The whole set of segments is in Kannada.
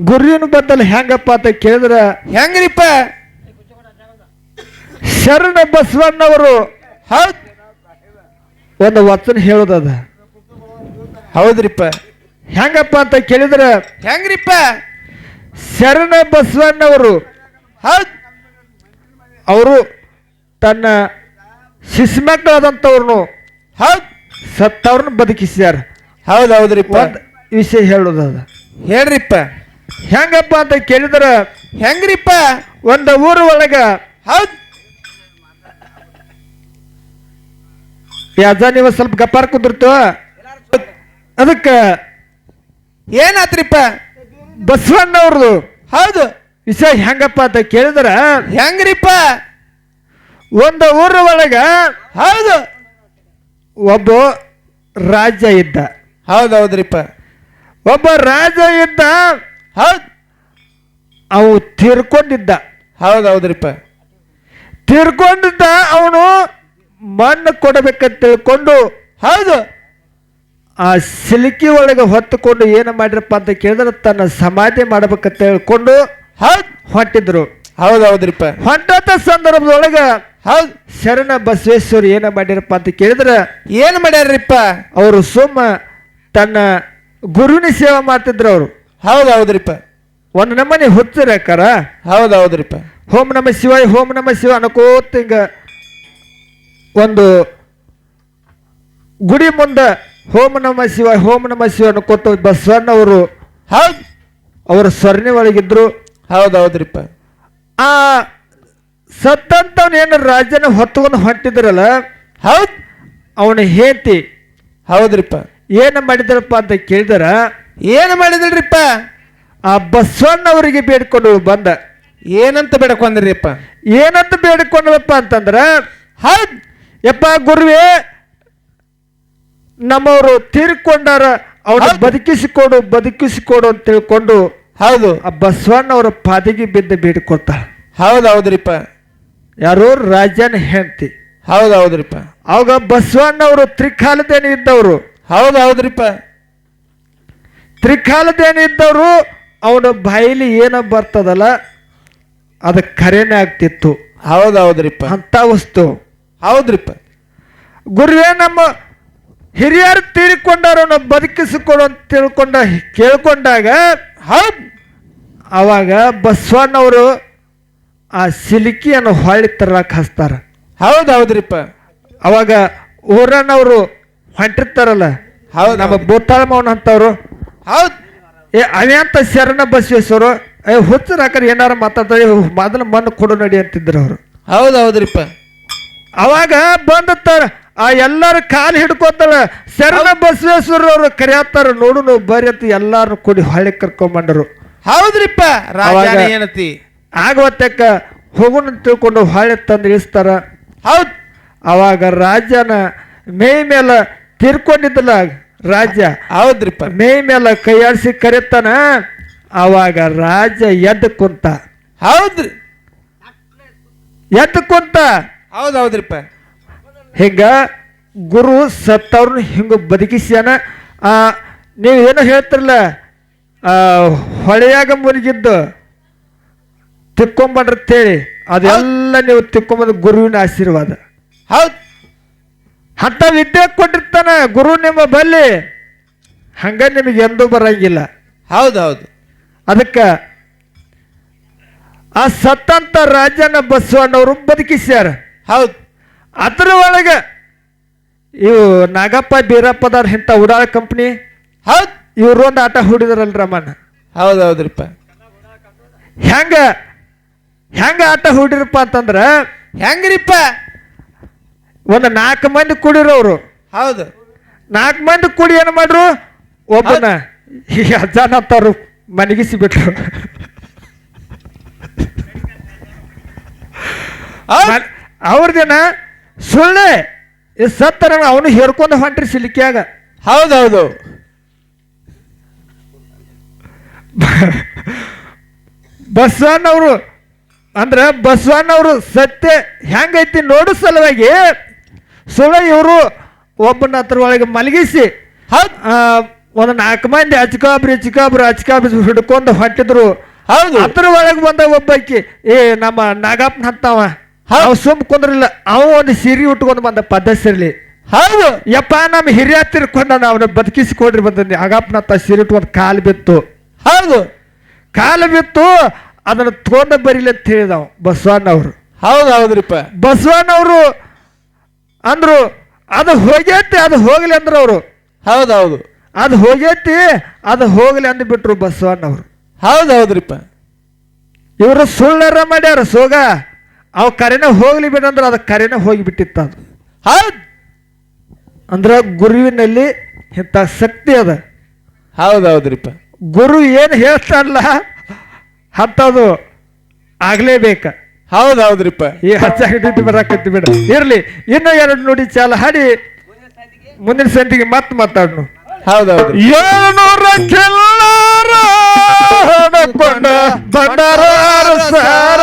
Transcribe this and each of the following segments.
ಗುರುವಿನ ಬದ್ದಲ್ಲಿ ಹೆಂಗಪ್ಪ ಅಂತ ಕೇಳಿದ್ರ ಹೆಂಗ್ರಿಪ್ಪ? ಶರಣ ಬಸವಣ್ಣವರು. ಹೌದ್. ಒಂದು ವಚನ ಹೇಳೋದದ. ಹೌದ್ರಿಪ್ಪ. ಹೆಂಗಪ್ಪ ಅಂತ ಕೇಳಿದ್ರ ಹೆಂಗ್ರಿಪ್ಪ? ಶರಣ ಬಸವಣ್ಣವರು. ಹೌದ್. ಅವರು ತನ್ನ ಶಿಶುಮಕ್ಕಳಾದಂಥವ್ರನ್ನು ಹೌದ್. ಸತ್ತವ್ರನ್ನ ಬದುಕಿಸ್ಯಾರ ಹೌದೌದ್ರಿಪ್ಪ ಹೌದ್ರಿಪ್ಪ. ವಿಷಯ ಹೇಳೋದದ. ಹೇಳ್ರಿಪ್ಪ. ಹೆಂಗಪ್ಪ ಅಂತ ಕೇಳಿದ್ರ ಹೆಂಗ್ರಿಪ್ಪ? ಒಂದು ಊರ ಒಳಗ. ಹೌದ್. ಯಾಜ ನೀವು ಸ್ವಲ್ಪ ಗಪ್ಪಾರ್ ಕುದಿರ್ತು ಅದಕ್ಕೆ ಏನಾತ್ರಿಪ್ಪ? ಬಸವಣ್ಣವ್ರದು. ಹೌದು. ವಿಷಯ ಹೆಂಗಪ್ಪ ಅಂತ ಕೇಳಿದ್ರ ಹೆಂಗ್ರಿಪ್ಪ? ಒಂದು ಊರ ಒಳಗ ಹೌದು. ಒಬ್ಬ ರಾಜ್ಯ ಇದ್ದ. ಹೌದು ಹೌದ್ರಿಪ್ಪ. ಒಬ್ಬ ರಾಜ ಇದ್ದ ಹೌದು. ಅವು ತೀರ್ಕೊಂಡಿದ್ದ. ಹೌದು ಹೌದ್ರಿಪ್ಪ ತೀರ್ಕೊಂಡಿದ್ದ ಅವನು ಮಣ್ಣು ಕೊಡಬೇಕಂತ ತಿಳ್ಕೊಂಡು ಹೌದು. ಆ ಸಿಲುಕಿ ಒಳಗೆ ಹೊತ್ತುಕೊಂಡು ಏನು ಮಾಡಿರಪ್ಪ ಅಂತ ಕೇಳಿದ್ರೆ ತನ್ನ ಸಮಾಧಿ ಮಾಡ್ಬೇಕಂತ ಹೇಳ್ಕೊಂಡು ಹೌದು. ಹೊಂಟಿದ್ರು. ಹೌದು ಹೌದ್ರಿಪ್ಪ ಹೊಂಟದ ಸಂದರ್ಭದೊಳಗೆ ಹೌದು. ಶರಣ ಬಸವೇಶ್ವರ ಏನು ಮಾಡಿರಪ್ಪ ಅಂತ ಕೇಳಿದ್ರೆ ಏನು ಮಾಡ್ಯಾರ್ರಿಪ್ಪ? ಅವರು ಸುಮ್ಮ ತನ್ನ ಗುರುವಿನ ಸೇವೆ ಮಾಡ್ತಿದ್ರು ಅವರು. ಹೌದೌದ್ರಿಪ್ಪ ಹೌದ್ರಿಪ್ಪ. ಒಂದು ನಮ್ಮನೆ ಹುಚ್ಚಿರಕ್ಕಾರ ಹೌದು ಹೌದ್ರಿಪ್ಪ. ಹೋಮ್ ನಮ ಶಿವಾಯ ಹೋಮ್ ನಮ ಶಿವ ಅನ್ಕೋತ ಹಿಂಗ ಒಂದು ಗುಡಿ ಮುಂದೆ ಹೋಮ ನಮ ಶಿವ ಹೋಮ ನಮ ಶಿವ ಅನ್ಕೋತ ಬಸವಣ್ಣವರು ಹೌದು. ಅವರ ಸ್ವರ್ಣಿ ಒಳಗಿದ್ರು. ಹೌದೌದ್ರಿಪ್ಪ ಹೌದ್ರಿಪ್ಪ. ಆ ಸತ್ತಂತವನ್ ಏನು ರಾಜನ ಹೊತ್ಕೊಂಡು ಹೊಂಟಿದ್ರಲ್ಲ? ಹೌದು. ಅವನ ಹೇತಿ ಹೌದ್ರಿಪ್ಪ. ಏನು ಮಾಡಿದ್ರಪ್ಪ ಅಂತ ಕೇಳಿದ್ರ ಏನು ಮಾಡಿದ್ರಿಪ್ಪ? ಆ ಬಸವಣ್ಣವರಿಗೆ ಬೇಡ್ಕೊಂಡು ಬಂದ. ಏನಂತ ಬೇಡ್ಕೊಂಡ್ರಿಪ್ಪ ಏನಂತ ಬೇಡ್ಕೊಂಡ್ರಪ್ಪ ಅಂತಂದ್ರ ಹೌದ್. ಯಪ್ಪ ಗುರುವೇ ನಮ್ಮವರು ತೀರ್ಕೊಂಡಾರ ಅವ್ರ. ಬದುಕಿಸಿಕೊಡು ಬದುಕಿಸಿಕೊಡು ಅಂತ ತಿಳ್ಕೊಂಡು ಹೌದು. ಆ ಬಸವಣ್ಣವರ ಪಾದಿಗೆ ಬಿದ್ದು ಬೇಡ್ಕೊತ ಹೌದು ಹೌದ್ರಿಪ್ಪ. ಯಾರೋ ರಾಜನ ಹೆಂಡತಿ. ಹೌದು ಹೌದ್ರಿಪ್ಪ. ಅವಾಗ ಬಸವಣ್ಣವರು ತ್ರಿಕಾಲದೇನು ಇದ್ದವರು. ಹೌದ್ ಹೌದ್ರಿಪ್ಪ ತ್ರಿಕಾಲದೇನಿದ್ದವರು ಅವನ ಬಾಯಿಲಿ ಏನೋ ಬರ್ತದಲ್ಲ ಅದು ಕರೆನೇ ಆಗ್ತಿತ್ತು. ಹೌದು ಹೌದ್ರಿಪ್ಪ ಅಂತ ವಸ್ತು. ಹೌದ್ರಿಪ್ಪ ಗುರುವೇ ನಮ್ಮ ಹಿರಿಯರು ತೀರಿಕೊಂಡವರನ್ನು ಬದುಕಿಸಿಕೊಡು ಅಂತ ತಿಳ್ಕೊಂಡ ಕೇಳ್ಕೊಂಡಾಗ ಹೌದ್. ಅವಾಗ ಬಸವಣ್ಣವರು ಆ ಸಿಲುಕಿಯನ್ನು ಹೊಳ್ಳಿ ತರಕ್ಕೆ ಹಚ್ತಾರೆ. ಹೌದು ಹೌದ್ರಿಪ್ಪ ಅವಾಗ ಊರನ್ನವರು ಹೊಂಟಿರ್ತಾರಲ್ಲ? ಹೌದು. ನಮ್ಮ ಭೂತಾಳ ಮೌನ ಅಂತವ್ರು ಹೌದು. ಏ ಅವಂತ ಶರಣ ಬಸವೇಶ್ವರು ಏ ಹುಚ್ಚರ ಹಾಕರ್ ಏನಾರ ಮಾತಾಡ್ತಾರೆ ಮೊದಲು ಮಣ್ಣು ಕೊಡು ನಡಿ ಅಂತಿದ್ರು ಅವರು. ಹೌದು ಹೌದ್ರಿಪ್ಪ. ಅವಾಗ ಬಂದತ್ತಾರ ಆ ಎಲ್ಲಾರು ಕಾಲು ಹಿಡ್ಕೋತಾರ ಶರಣ ಬಸವೇಶ್ವರ ಅವರು ಕರೆಯತ್ತಾರ ನೋಡು ನೀವು ಬರಿ ಅಂತ ಎಲ್ಲಾರು ಕೂಡಿ ಹೊಳೆ ಕರ್ಕೊಂಬಂಡರು ಹೌದ್ರಿಪ್ಪ. ರಾಜಾನ ಏನತಿ? ಆಗವತ್ತಕ್ಕ ಹೋಗುನ ತಿಳ್ಕೊಂಡು ಹೊಳೆ ತಂದು ಇಳಿಸ್ತಾರ ಹೌದ್. ಅವಾಗ ರಾಜನ ಮೇ ಮೇಲೆ ತೀರ್ಕೊಂಡಿದ್ದಲ್ಲ ರಾಜ್ಯ. ಹೌದ್ರಿಪ್ಪ. ಮೇ ಮೇಲೆ ಕೈಯಾಡಿಸಿ ಕರೆತಾನ ಅವಾಗ ರಾಜ ಎದ್ದು ಕುಂತ. ಹೌದ್ರಿ. ಎದ್ದು ಕುಂತ. ಹೌದು ಹೌದ್ರಿಪ್ಪ. ಹಿಂಗ ಗುರು ಸತ್ತವ್ರನ್ನ ಹಿಂಗ ಬದುಕಿಸ್ಯಾನ. ಆ ನೀವು ಏನೋ ಹೇಳ್ತಿರಲ್ಲ ಆ ಹೊಳೆಯಾಗ ಮುನಿಗಿದ್ದು ತಿಕ್ಕೊಂಬಂಡ್ರತ್ತೇಳಿ ಅದೆಲ್ಲ ನೀವು ತಿಕ್ಕೊಂಬಂದು ಗುರುವಿನ ಆಶೀರ್ವಾದ. ಹೌದ್. ಅಂತ ವಿದ್ಯೆ ಕೊಟ್ಟಿರ್ತಾನೆ ಗುರು ನಿಮ್ಮ ಬಲ್ಲಿ ಹಂಗ ನಿಮಗೆ ಎಂದೂ ಬರಂಗಿಲ್ಲ. ಹೌದೌದು. ಹೌದು ಅದಕ್ಕೆ ಆ ಸತ್ತಂತ ರಾಜನ ಬಸವಣ್ಣವರು ಬದುಕಿಸ್ಯಾರ. ಹೌದು. ಅದ್ರ ಒಳಗೆ ಇವು ನಾಗಪ್ಪ ಬೀರಪ್ಪದವ್ರ ಇಂಥ ಉಡಾಳ ಕಂಪ್ನಿ. ಹೌದು. ಇವ್ರು ಒಂದು ಆಟ ಹೂಡಿದ್ರಲ್ಲ ರಮಣ್ಣ ಹೌದೌದ್ರಿಪ್ಪ. ಹೆಂಗ ಹೆಂಗ ಆಟ ಹೂಡಿರಪ್ಪ ಅಂತಂದ್ರ ಹೆಂಗ್ರಿಪ್ಪ? ಒಂದು ನಾಲ್ಕು ಮಂದಿ ಕುಡಿರೋರು ಹೌದು. ನಾಲ್ಕು ಮಂದಿ ಕುಡಿ ಏನು ಮಾಡ್ರು? ಒಬ್ಬನ ಈ ಅಜ್ಜಾನ ತರು ಮನಗಿಸಿ ಬಿಟ್ರು ಹೌದ್. ಅವ್ರದೇನ ಸುಳ್ಳೆ ಸತ್ತರ ಅವನು ಹೇರ್ಕೊಂಡು ಹೊಂಟ್ರಿ ಸಿಲಿಕ್ಯಾಗ. ಹೌದೌದು. ಹೌದು ಬಸವಣ್ಣವರು ಅಂದ್ರೆ ಬಸವಣ್ಣವರು ಸತ್ಯ ಹೆಂಗೈತಿ ನೋಡು ಸಲುವಾಗಿ ಸುಳ್ಳ ಇವರು ಒಬ್ಬನ ಹತ್ರ ಒಳಗೆ ಮಲಗಿಸಿ ಒಂದ್ ನಾಲ್ಕು ಮಂದಿ ಅಚ್ಕಾಬ್ರಿ ಚಿಕಾಬ್ರಿ ಅಚ್ಕಾಬ್ರಿ ಹಿಡ್ಕೊಂಡು ಹೊಟ್ಟಿದ್ರು ಹೌದು. ಅದ್ರ ಒಳಗೆ ಬಂದ ಒಬ್ಬಾಕಿ ಏ ನಮ್ಮ ನಾಗಪ್ಪನ ಹತ್ತವ. ಅವ್ ಸುಮ್ ಕುಂದ್ರಿಲ್ಲ. ಅವ ಒಂದು ಸಿರಿ ಉಟ್ಕೊಂಡು ಬಂದ ಪದ್ಧತಿರ್ಲಿ ಹೌದು. ಯಪ್ಪ ನಮ್ಮ ಹಿರಿಯ ತಿರ್ಕೊಂಡ ಅವನ ಬದುಕಿಸಿಕೊಡ್ರಿ ಬಂದ ನಾಗಪ್ಪನ ಹತ್ತ ಸಿರಿ ಉಟ್ಕೊಂಡು ಕಾಲು ಬಿತ್ತು. ಹೌದು. ಕಾಲು ಬಿತ್ತು ಅದನ್ನ ತಗೊಂಡ ಬರಿಲಿ ಅಂತ ಹೇಳಿದವ ಬಸವಣ್ಣವ್ರು. ಹೌದು ಹೌದ್ರಿಪ್ಪ. ಬಸವಣ್ಣವರು ಅಂದ್ರು ಅದು ಹೋಗೈತಿ ಅದು ಹೋಗ್ಲಿ ಅಂದ್ರು ಅವರು. ಹೌದು ಹೌದು ಅದು ಹೋಗೈತಿ ಅದು ಹೋಗ್ಲಿ ಅಂದ್ಬಿಟ್ರು ಬಸವಣ್ಣವ್ರು ಹೌದು ಹೌದ್ರಿಪ್ಪ ಇವರು ಸುಳ್ಳರ ಮಾಡ್ಯಾರ ಸೋಗ. ಅವ್ ಕರೆನ ಹೋಗ್ಲಿ ಬಿಡಂದ್ರ ಅದು ಕರೆನ ಹೋಗಿಬಿಟ್ಟಿತ್ತು ಅದು. ಹೌದು. ಅಂದ್ರ ಗುರುವಿನಲ್ಲಿ ಇಂಥ ಶಕ್ತಿ ಅದ. ಹೌದು ಹೌದ್ರಿಪ್ಪ ಗುರು ಏನು ಹೇಳ್ತಾರಲ್ಲ ಅಂಥದ್ದು ಆಗ್ಲೇಬೇಕ. ಹೌದು ಹೌದ್ರಿಪ್ಪ ಈ ಹಚ್ಚಾಗಿ ಬರಾಕತ್ತಿ ಬಿಡ. ಇರ್ಲಿ ಇನ್ನು ಎರಡು ನುಡಿ ಚಾಲ ಹಾಡಿ. ಮುಂದಿನ ಸಂತಿಗೆ ಮತ್ತೆ ಮಾತಾಡ್ನು. ಹೌದೌದು ಹೌದು ಏಳ್ನೂರ ಕೆಲ್ಲಾರ ಬಂಡಾರ ಸಾರ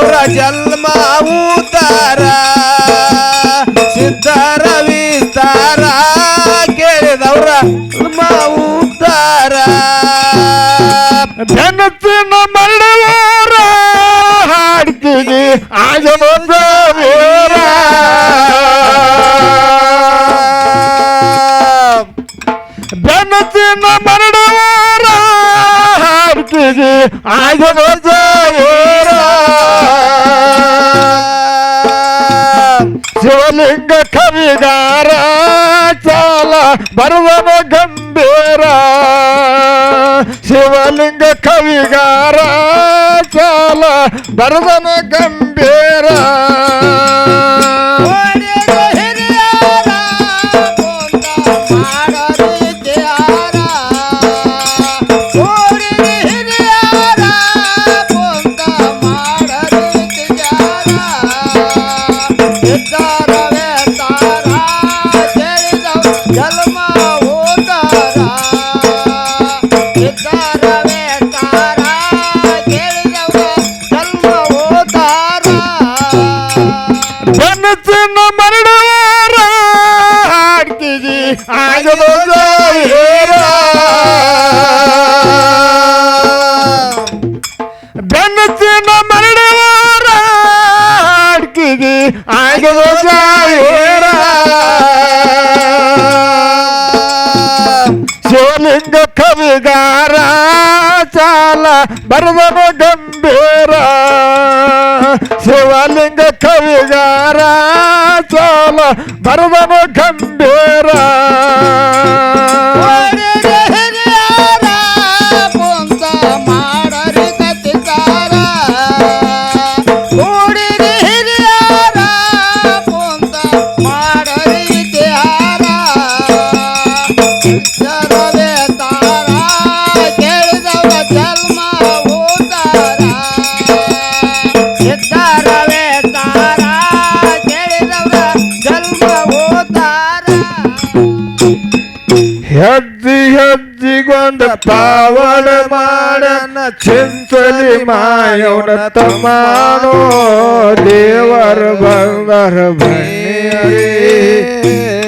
ગૌરા જલમાં ઉતારા સિદ્ધાર વિસ્તારા કે દૌરા ಜನ್ಮ ઉતારા ધનતિન મળવાર હાડકી આજનો પ્રવેરા ધનતિન મળવાર હાડકી આજનો ಶಿವಲಿಂಗ ಕವಿಗಾರ ಚಾಲ ಬರುವನ ಗಂಭೀರ ಶಿವಲಿಂಗ ಕವಿಗಾರ ಚಾಲ ಬರುವನ ಗಂಭೀರ ಹಾಡ್ತೀವಿ ಆಗದ ವೀರ ಶಿವಲಿಂಗ ಕವಿಗಾರ ಚಾಲ ಬರದನು ಗಂಭೀರ ಶಿವಲಿಂಗ ಕವಿಗಾರ ಚಾಲ ಬರದನು ಗಂಭೀರ પાવન માણન ચિંતલી માયોન તમારો દેવર ભંગર ભણી